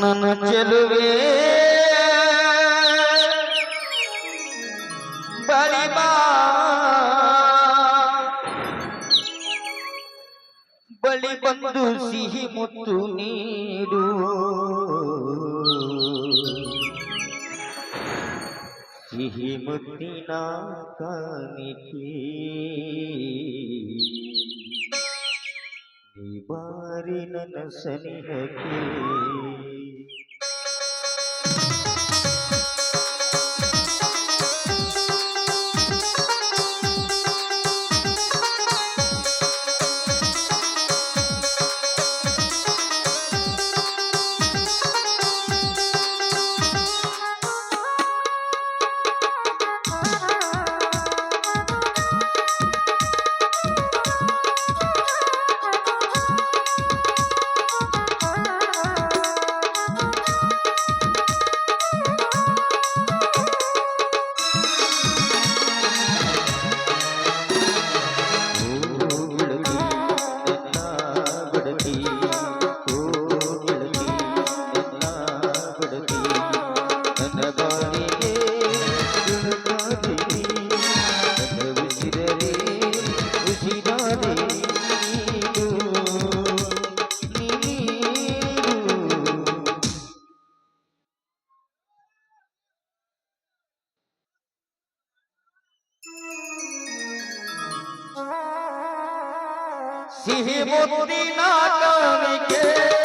ನನ್ನ ಚೆಲುವೆ ಬಲಿಬಾ ಬಳಿ ಬಂದು ಸಿಹಿ ಮುತ್ತು ನೀಡು. ಸಿಹಿ ಮುತ್ತಿನ ಕಾಣಿಕೆ. ಬಾರಿನ ಸನಿಹಕ್ಕೆ ही मोती ना कवि के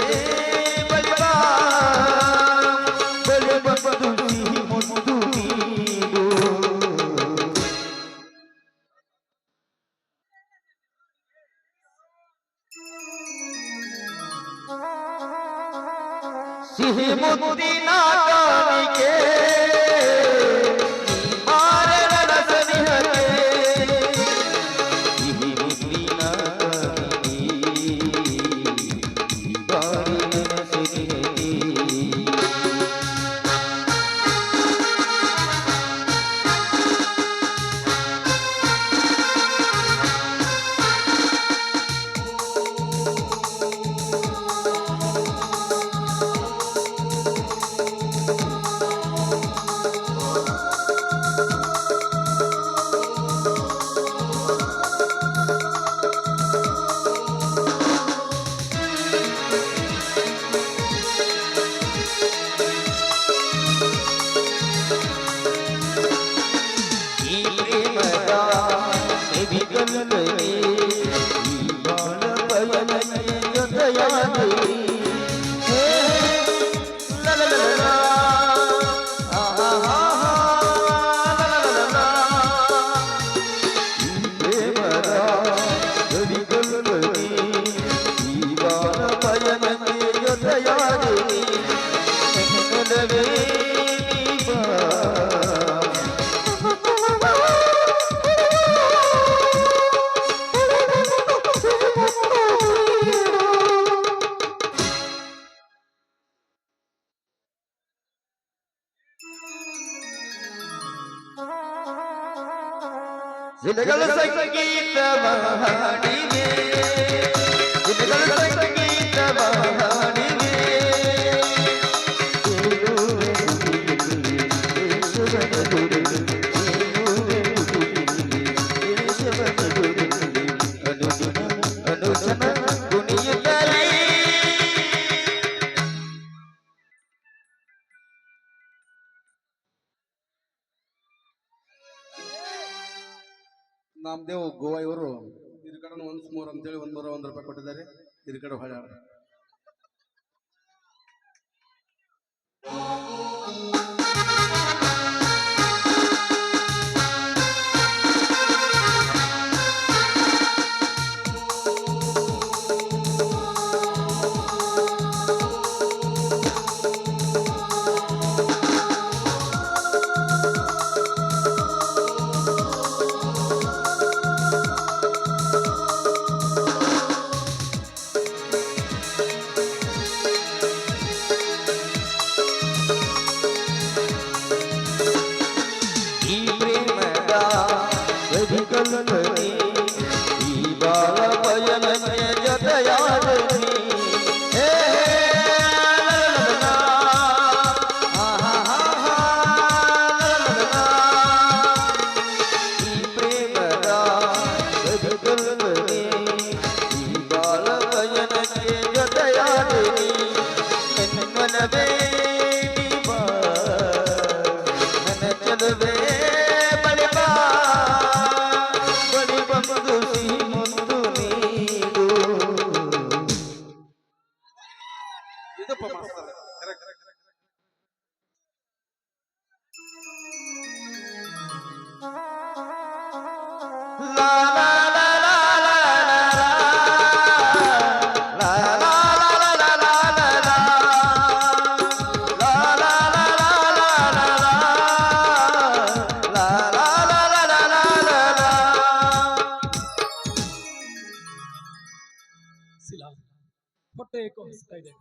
اے بچا চলে ಸಂಗೀತ ಮಾಡಿದೆ ಸಂಗೀತ ನಾಮದೇವ್ ಗೋವಾ ಇವರು ಇದ್ರ ಕಡೆ ಒನ್ಸ್ ಮೂರ್ ಅಂತೇಳಿ ಒಂದ್ ಮೂರು ಒಂದ್ ರೂಪಾಯಿ ಕೊಟ್ಟಿದ್ದಾರೆ. ಇದ್ರ ಕಡೆ ಹೊಳ್ಯಾಳ ಹೊಟ್ಟೆ ಏಕೋ ಹಸ್ತಾ ಇದೆ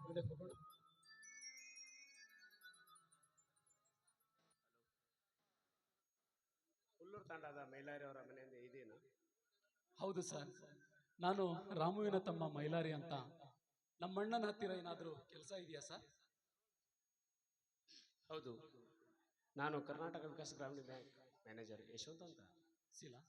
உள்ளூர் தாண்டாதா மயிலாறு ಹೌದು ಸರ್. ನಾನು ರಾಮುವಿನ ತಮ್ಮ ಮೈಲಾರಿ ಅಂತ. ನಮ್ಮಣ್ಣನ ಹತ್ತಿರ ಏನಾದರೂ ಕೆಲಸ ಇದೆಯಾ ಸರ್? ಹೌದು. ನಾನು ಕರ್ನಾಟಕ ವಿಕಾಸ ಗ್ರಾಮೀಣ ಬ್ಯಾಂಕ್ ಮ್ಯಾನೇಜರ್ ಯಶವಂತ ಅಂತ. ಸಿಲಾ.